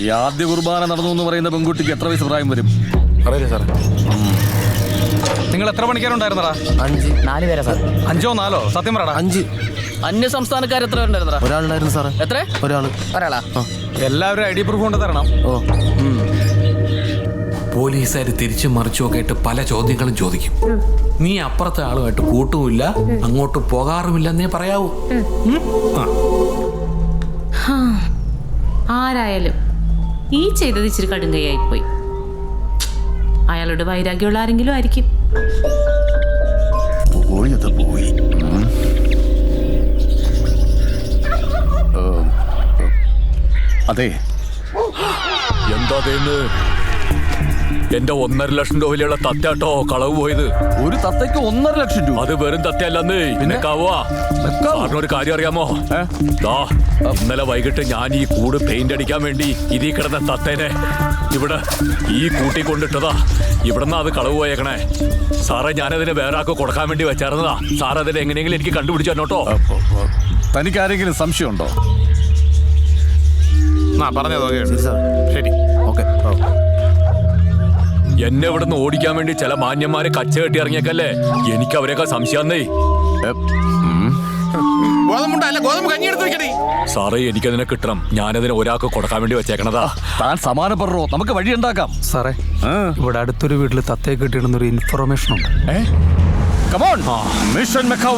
ഈ ആദ്യ കുർബാന നടന്നു എന്ന് പറയുന്ന പെൺകുട്ടിക്ക് എത്ര വയസ്സ് പ്രായം വരും? അറിയില്ല സാറേ. നിങ്ങൾ എത്ര മണിക്കാരുണ്ടായിരുന്നടാ? അഞ്ച്. നാല് പേരാ സാർ അഞ്ചോ നാലോ? സത്യം പറയടാ. അഞ്ച്. അന്യ സംസ്ഥാനക്കാർ എത്ര ഉണ്ടായിരുന്നടാ ഒരാളുണ്ടായിരുന്നു സാറേ. എത്ര? ഒരാൾ ഒരാളാ? എല്ലാവരും ഐ ഡി പ്രൂഫ് കൊണ്ട് തരണം. ഓ. പോലീസുകാർ തിരിച്ചു മറിച്ചു ഒക്കെ ആയിട്ട് പല ചോദ്യങ്ങളും ചോദിക്കും. നീ അപ്പുറത്തെ ആളുമായിട്ട് കൂട്ടുമില്ല അങ്ങോട്ട് പോകാറുമില്ല എന്നേ പറയാവൂ. ആരായാലും ഈ ചെയ്തത് ഇച്ചിരി കടുങ്കയായിപ്പോയി. അയാളോട് വൈരാഗ്യമുള്ള ആരെങ്കിലും ആയിരിക്കും. പോയി അതെ എന്താ എന്റെ ഒന്നര ലക്ഷം രൂപയിലുള്ള തത്തയാട്ടോ കളവ് പോയത്. ഒരു തത്തയ്ക്ക് ഒന്നര ലക്ഷം രൂപ? അത് വെറും തത്തയല്ലെന്ന്. പിന്നെ? ഒരു കാര്യം അറിയാമോ? ദാ ഇന്നലെ വൈകിട്ട് ഞാൻ ഈ കൂട് പെയിന്റ് അടിക്കാൻ വേണ്ടി ഇതി കിടന്ന തത്തേനെ ഇവിടെ ഈ കൂട്ടി കൊണ്ടിട്ടതാ. ഇവിടുന്ന് അത് കളവ് പോയേക്കണേ. സാറേ ഞാനതിന് വേറെ ആൾക്ക് കൊടുക്കാൻ വേണ്ടി വെച്ചായിരുന്നതാ. സാർ അതിന് എങ്ങനെയെങ്കിലും എനിക്ക് കണ്ടുപിടിച്ചു തന്നോട്ടോ. തനിക്ക് ആരെങ്കിലും സംശയമുണ്ടോ? ആ പറഞ്ഞത് ശരി. സാർ ഇവിടെ നിന്ന് എന്നെ ഇവിടുന്ന് ഓടിക്കാൻ വേണ്ടി ചില മാന്യന്മാരെ കച്ച കെട്ടി ഇറങ്ങിയേക്കല്ലേ? എനിക്ക് അവരെയൊക്കെ സംശയാന്നേ സാറേ എനിക്കതിനെ കിട്ടണം. ഞാനതിനെ ഒരാൾക്ക് കൊടുക്കാൻ വേണ്ടി വെച്ചേക്കണതാ. താൻ സമാനം പറഞ്ഞോ നമുക്ക് വഴി ഉണ്ടാക്കാം. സാറേ. ഇവിടെ അടുത്തൊരു വീട്ടിൽ തത്തയെ കിട്ടിയിടുന്നൊരു ഇൻഫർമേഷൻ ഉണ്ട്? Come on. Mission Macau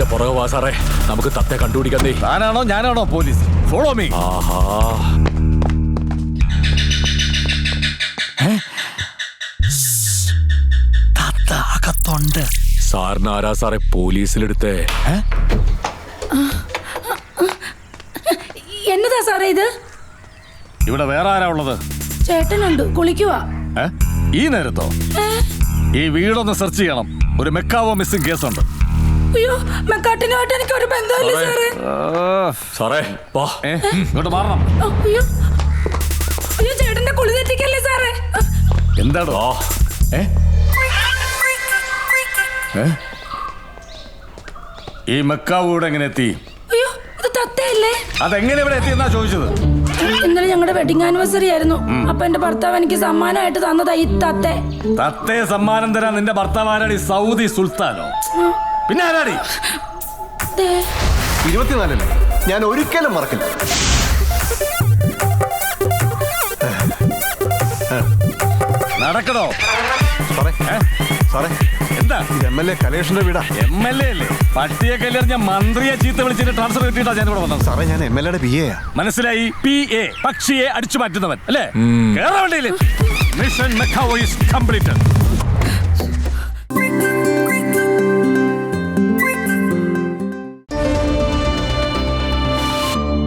on. പുറകെ വാ സാറേ. നമുക്ക് തത്തെ കണ്ടുപിടിക്കുന്നേ താനാണോ ഞാനാണോ പോലീസ്? ഫോളോ മീ ആഹാ. അകത്തുണ്ട്. സാറിന് ആരാ സാറേ പോലീസിലെടുത്തേ? എന്നതാ സാറേ ഇത്? ഇവിടെ വേറെ ആരാ ഉള്ളത്? ചേട്ടനുണ്ട് കുളിക്കുവാ. ഏ? ഈ നേരത്തോ? ഈ വീടൊന്ന് സെർച്ച് ചെയ്യണം. ഒരു മെക്കാവോ മിസ്സിംഗ് കേസുണ്ട്. അയ്യോ മെക്കാട്ടിനുമായിട്ട് എനിക്ക് ഒരു ബന്ധമില്ല സാറേ. സാറേ. വാ. ഇങ്ങോട്ട് മാറണം. അയ്യോ അയ്യോ ചേട്ടന്റെ കുളി തെറ്റിക്കല്ലേ സാറേ? എന്താടോ? ഈ മെക്കാവ് ഇവിടെ എങ്ങനെ എത്തി? അയ്യോ ഇത് തത്തയല്ലേ? അതെങ്ങനെ ഇവിടെ എത്തിയെന്നാ ചോദിച്ചത്? ഇന്നലെ ഞങ്ങളുടെ വെഡിങ് ആനിവേഴ്സറി ആയിരുന്നു. അപ്പൊ എന്റെ ഭർത്താവ് എനിക്ക് സമ്മാനമായിട്ട് തന്നതായി ഈ തത്തെ. തത്തയെ സമ്മാനം തരാൻ നിന്റെ ഭർത്താവ് ആരാണ് സൗദി സുൽത്താനോ? പിന്നെ ആരാടി? ഇരുപത്തിനാലല്ലേ? ഞാൻ ഒരിക്കലും മറക്കില്ല. നടക്കണോ? സാറേ സാറേ എന്താ? എം എൽ എ കലേഷിന്റെ വീടാ. എം എൽ എ അല്ലേ? പട്ടിയെ കല്ലെറിഞ്ഞ മന്ത്രിയെ ചീത്ത വിളിച്ചിട്ട് ട്രാൻസ്ഫർ കിട്ടിയിട്ടാ ഞാൻ ഇവിടെ വന്നത്. സാറേ ഞാൻ എം എൽ എയുടെ പി എയാ. മനസ്സിലായി? പി എ പക്ഷിയെ അടിച്ചു മാറ്റുന്നവൻ അല്ലേ? കേരള വണ്ടിയിൽ മിഷൻ മെക്കാവോ കംപ്ലീറ്റഡ്